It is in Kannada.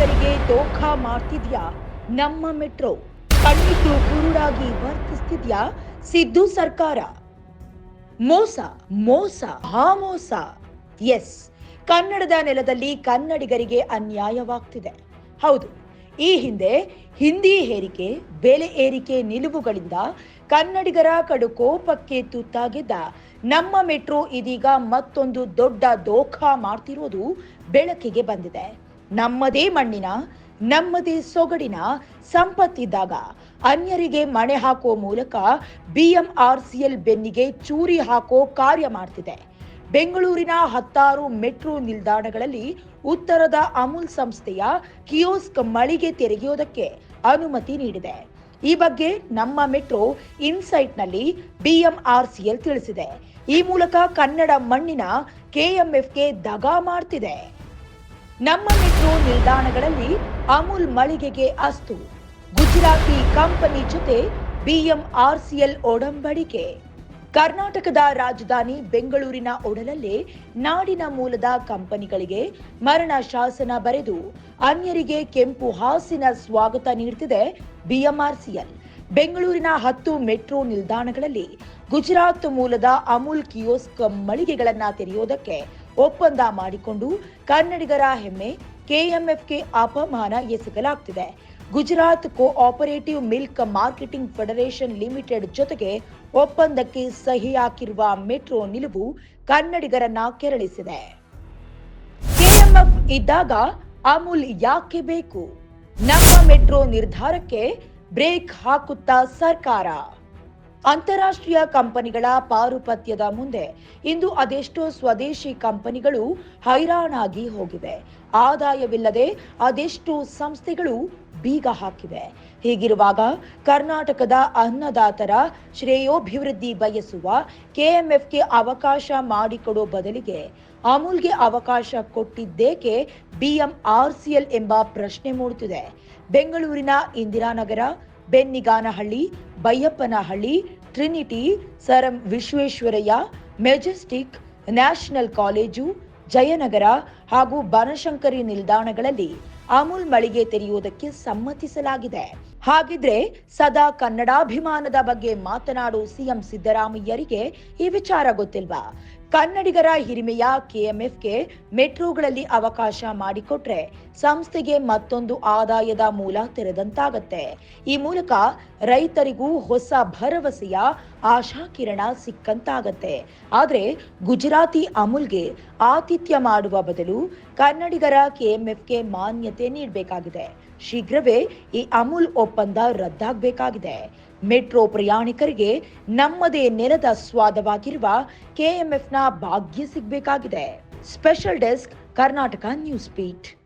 ಕನ್ನಡಿಗರಿಗೆ ದೋಖಾ ಮಾಡ್ತಿದ್ಯಾ? ನಮ್ಮ ಮೆಟ್ರೋ ಕಣ್ಣಿಟ್ಟು ಕುರುಡಾಗಿ ವರ್ತಿಸ್ತಿದ್ಯಾ? ಸಿದ್ದು ಸರ್ಕಾರ? ಮೋಸ ಮೋಸ, ಆ ಮೋಸ. ಎಸ್, ಕನ್ನಡದ ನೆಲದಲ್ಲಿ ಕನ್ನಡಿಗರಿಗೆ ಅನ್ಯಾಯವಾಗ್ತಿದೆ. ಹೌದು, ಈ ಹಿಂದೆ ಹಿಂದಿ ಹೇರಿಕೆ, ಬೆಲೆ ಏರಿಕೆ ನಿಲುವುಗಳಿಂದ ಕನ್ನಡಿಗರ ಕಡು ಕೋಪಕ್ಕೆ ತುತ್ತಾಗಿದ್ದ ನಮ್ಮ ಮೆಟ್ರೋ ಇದೀಗ ಮತ್ತೊಂದು ದೊಡ್ಡ ದೋಖಾ ಮಾಡ್ತಿರೋದು ಬೆಳಕಿಗೆ ಬಂದಿದೆ. ನಮ್ಮದೇ ಮಣ್ಣಿನ, ನಮ್ಮದೇ ಸೊಗಡಿನ ಸಂಪತ್ತಿದ್ದಾಗ ಅನ್ಯರಿಗೆ ಮಣೆ ಹಾಕೋ ಮೂಲಕ ಬಿಎಂಆರ್ಸಿಎಲ್ ಬೆನ್ನಿಗೆ ಚೂರಿ ಹಾಕೋ ಕಾರ್ಯ ಮಾಡ್ತಿದೆ. ಬೆಂಗಳೂರಿನ ಹತ್ತಾರು ಮೆಟ್ರೋ ನಿಲ್ದಾಣಗಳಲ್ಲಿ ಉತ್ತರದ ಅಮೂಲ್ ಸಂಸ್ಥೆಯ ಕಿಯೋಸ್ಕ್ ಮಳಿಗೆ ತೆರೆಯೋದಕ್ಕೆ ಅನುಮತಿ ನೀಡಿದೆ. ಈ ಬಗ್ಗೆ ನಮ್ಮ ಮೆಟ್ರೋ ಇನ್ಸೈಟ್ನಲ್ಲಿ ಬಿಎಂಆರ್ಸಿಎಲ್ ತಿಳಿಸಿದೆ. ಈ ಮೂಲಕ ಕನ್ನಡ ಮಣ್ಣಿನ ಕೆಎಂಎಫ್ಗೆ ದಗಾ ಮಾಡ್ತಿದೆ. ನಮ್ಮ ಮೆಟ್ರೋ ನಿಲ್ದಾಣಗಳಲ್ಲಿ ಅಮೂಲ್ ಮಳಿಗೆಗೆ ಅಸ್ತು. ಗುಜರಾತಿ ಕಂಪನಿ ಜೊತೆ ಬಿಎಂಆರ್ಸಿಎಲ್ ಒಡಂಬಡಿಕೆ. ಕರ್ನಾಟಕದ ರಾಜಧಾನಿ ಬೆಂಗಳೂರಿನ ಒಡಲಲ್ಲೇ ನಾಡಿನ ಮೂಲದ ಕಂಪನಿಗಳಿಗೆ ಮರಣ ಶಾಸನ ಬರೆದು ಅನ್ಯರಿಗೆ ಕೆಂಪು ಹಾಸಿನ ಸ್ವಾಗತ ನೀಡುತ್ತಿದೆ ಬಿಎಂಆರ್ಸಿಎಲ್. ಬೆಂಗಳೂರಿನ ಹತ್ತು ಮೆಟ್ರೋ ನಿಲ್ದಾಣಗಳಲ್ಲಿ ಗುಜರಾತ್ ಮೂಲದ ಅಮೂಲ್ ಕಿಯೋಸ್ಕ್ ಮಳಿಗೆಗಳನ್ನು ತೆರೆಯೋದಕ್ಕೆ ಒಪ್ಪಂದ ಮಾಡಿಕೊಂಡು ಕನ್ನಡಿಗರ ಹೆಮ್ಮೆ ಕೆಎಂಎಫ್ಗೆ ಅಪಮಾನ ಎಸಗಲಾಗ್ತಿದೆ. Gujarat cooperative milk marketing federation limited ಜೊತೆಗೆ ಒಪ್ಪಂದಕ್ಕೆ ಸಹಿ ಹಾಕಿರುವ ಮೆಟ್ರೋ ನಿಲುವು ಕನ್ನಡಿಗರನ್ನ ಕೆರಳಿಸಿದೆ. ಕೆಎಂಎಫ್ ಇದ್ದಾಗ ಅಮೂಲ್ ಯಾಕೆ ಬೇಕು? ನಮ್ಮ ಮೆಟ್ರೋ ನಿರ್ಧಾರಕ್ಕೆ ಬ್ರೇಕ್ ಹಾಕುತ್ತಾ ಸರ್ಕಾರ. ಅಂತಾರಾಷ್ಟ್ರೀಯ ಕಂಪನಿಗಳ ಪಾರುಪತ್ಯದ ಮುಂದೆ ಇಂದು ಅದೆಷ್ಟೋ ಸ್ವದೇಶಿ ಕಂಪನಿಗಳು ಹೈರಾಣಾಗಿ ಹೋಗಿವೆ. ಆದಾಯವಿಲ್ಲದೆ ಅದೆಷ್ಟೋ ಸಂಸ್ಥೆಗಳು ಬೀಗ ಹಾಕಿವೆ. ಹೀಗಿರುವಾಗ ಕರ್ನಾಟಕದ ಅನ್ನದಾತರ ಶ್ರೇಯೋಭಿವೃದ್ಧಿ ಬಯಸುವ ಕೆಎಂಎಫ್ಗೆ ಅವಕಾಶ ಮಾಡಿಕೊಡೋ ಬದಲಿಗೆ ಅಮೂಲ್ಗೆ ಅವಕಾಶ ಕೊಟ್ಟಿದ್ದೇಕೆ ಬಿಎಂಆರ್ಸಿಎಲ್ ಎಂಬ ಪ್ರಶ್ನೆ ಮೂಡುತ್ತಿದೆ ಬೆಂಗಳೂರಿನ Indiranagar Benniganahalli, Baiyappanahalli Trinity sir M Visvesvaraya, Majestic, national college, Jayanagar ಹಾಗೂ ಬನಶಂಕರಿ ನಿಲ್ದಾಣಗಳಲ್ಲಿ ಅಮೂಲ್ ಮಳಿಗೆ ತೆರೆಯುವುದಕ್ಕೆ ಸಮ್ಮತಿಸಲಾಗಿದೆ. ಹಾಗಿದ್ರೆ ಸದಾ ಕನ್ನಡಾಭಿಮಾನದ ಬಗ್ಗೆ ಮಾತನಾಡು ಸಿಎಂ ಸಿದ್ದರಾಮಯ್ಯರಿಗೆ ಈ ವಿಚಾರ ಗೊತ್ತಿಲ್ವಾ? ಕನ್ನಡಿಗರ ಹಿರಿಮೆಯ ಕೆಎಂಎಫ್ಗೆ ಮೆಟ್ರೋಗಳಲ್ಲಿ ಅವಕಾಶ ಮಾಡಿಕೊಟ್ರೆ ಸಂಸ್ಥೆಗೆ ಮತ್ತೊಂದು ಆದಾಯದ ಮೂಲ ತೆರೆದಂತಾಗತ್ತೆ. ಈ ಮೂಲಕ ರೈತರಿಗೂ ಹೊಸ ಭರವಸೆಯ ಆಶಾಕಿರಣ ಸಿಕ್ಕಂತಾಗತ್ತೆ. ಆದರೆ ಗುಜರಾತಿ ಅಮೂಲ್ಗೆ ಆತಿಥ್ಯ ಮಾಡುವ ಬದಲು ಕನ್ನಡಿಗರ ಕೆಎಂಎಫ್ಗೆ ಮಾನ್ಯತೆ ನೀಡಬೇಕಾಗಿದೆ. ಶೀಘ್ರವೇ ಈ ಅಮೂಲ್ ಒಪ್ಪಂದ ರದ್ದಾಗಬೇಕಾಗಿದೆ. ಮೆಟ್ರೋ ಪ್ರಯಾಣಿಕರಿಗೆ ನಮ್ಮದೇ ನೆಲದ ಸ್ವಾದವಾಗಿರುವ ಕೆಎಂಎಫ್ನ ಭಾಗ್ಯ ಸಿಗಬೇಕಾಗಿದೆ. Special desk Karnataka news beat